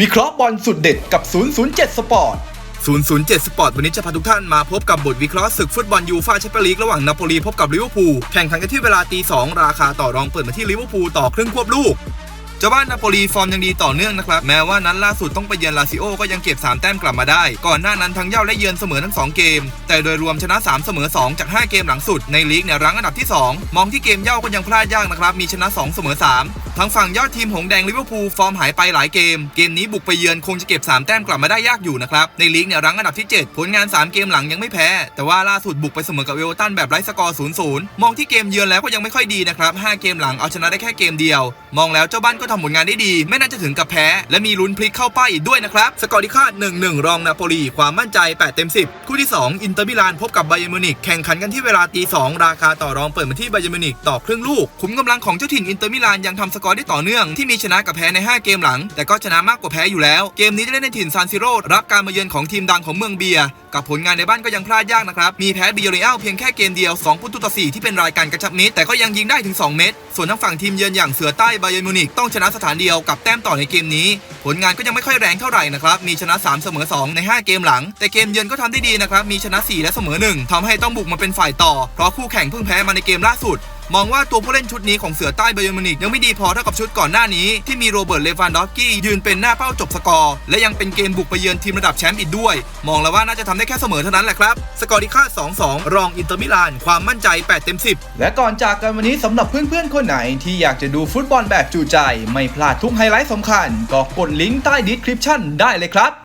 วิเคราะห์บอลสุดเด็ดกับ 007 สปอร์ต 007 สปอร์ตวันนี้จะพาทุกท่านมาพบกับบทวิเคราะห์ศึกฟุตบอลยูฟ่าแชมเปี้ยนลีกระหว่างนาโปลีพบกับลิเวอร์พูลแข่งขันกันที่เวลาตีสองราคาต่อรองเปิดมาที่ลิเวอร์พูลต่อครึ่งควบลูก เจ้าบ้านนาโปลีฟอร์มยังดีต่อเนื่องนะครับ แม้ว่านั้นล่าสุดต้องไปเยือนลาซิโอก็ยังเก็บ 3 แต้มกลับมาได้ ก่อนหน้านั้นทั้งเย่าและเยือนเสมอทั้ง 2 เกม แต่โดยรวมชนะ 3 เสมอ 2 จาก 5 เกมหลังสุดในลีกเนี่ยรั้งอันดับที่ 2 มองที่เกมเย่าก็ยังพลาดยากนะครับ มีชนะ 2 เสมอ 3 ทั้งฝั่งยอดทีมหงแดงลิเวอร์พูลฟอร์มหายไปหลายเกม เกมนี้บุกไปเยือนคงจะเก็บ 3 แต้มกลับมาได้ยากอยู่นะครับ ในลีกเนี่ยรั้งอันดับที่ 7 ผลงาน 3 เกมหลังยังไม่แพ้ แต่ว่าล่าสุดบุกไปเสมอกับเวอร์ตันแบบไร้สกอร์0-0มองที่เกมเยือนแล้วก็ยังไม่ค่อยดีนะครับ5เกมหลังเอาชนะได้แค่เกมเดียว มองแล้วเจ้าบ้านก็ทำผลงานได้ดี ไม่น่าจะถึงกับแพ้ และมีลุ้นพลิกเข้าป้ายอีกด้วยนะครับ สกอร์ที่คาด 1-1 รองนาโปลีความมั่นใจ 8 เต็ม 10 คู่ที่ 2 อินเตอร์มิลานพบกับไบเยร์มิวนิกแข่งขันกันที่เวลาตี2ราคาต่อรองเปิดมาที่ไบเยร์มิวนิกต่อครึ่งลูกขุมกำลังของเจ้าถิ่นอินเตอร์มิลานยังทำสกอร์ได้ต่อเนื่องที่มีชนะกับแพ้ใน 5 เกมหลัง แต่ก็ชนะมากกว่าแพ้อยู่แล้ว เกมนี้จะเล่นในถิ่นซานซิโร่รับการมาเยือนของทีมดังของเมืองเบียร์ กับผลงานในบ้านก็ยังพลาดยากนะครับ มีแพ้บิโยเรอัลเพียงแค่เกมเดียว2ประตูต่อ4ที่เป็นรายการกระชับมิตรแต่ก็ยังยิงได้ถึง 2 เม็ดส่วนทางฝั่งทีมเยือนอย่างเสือใต้ไบเยนมิวนิกต้องชนะสถานเดียวกับแต้มต่อในเกมนี้ ผลงานก็ยังไม่ค่อยแรงเท่าไหร่นะครับมีชนะ 3 เสมอ 2 ใน 5 เกมหลัง แต่เกมเยือนก็ทำได้ดีนะครับมีชนะ 4 และเสมอ 1ทำให้ต้องบุกมาเป็นฝ่ายต่อเพราะคู่แข่งเพิ่งแพ้มาในเกมล่าสุด มองว่าตัวผู้เล่นชุดนี้ของเสือใต้ไบเยร์มินิกยังไม่ดีพอเท่ากับชุดก่อนหน้านี้ที่มีโรเบิร์ตเลวานดอฟกี้ยืนเป็นหน้าเป้าจบสกอร์ และยังเป็นเกมบุกไปเยือนทีมระดับแชมป์อีกด้วย มองแล้วว่าน่าจะทำได้แค่เสมอเท่านั้นแหละครับสกอร์ที่คาด2-2 รองอินเตอร์มิลานความมั่นใจ 8 เต็ม 10 และก่อนจากกันวันนี้สำหรับเพื่อนๆคนไหนที่อยากจะดูฟุตบอลแบบจูใจ ไม่พลาดทุกไฮไลท์สำคัญก็กดลิงก์ใต้ดีสคริปชั่นได้เลยครับ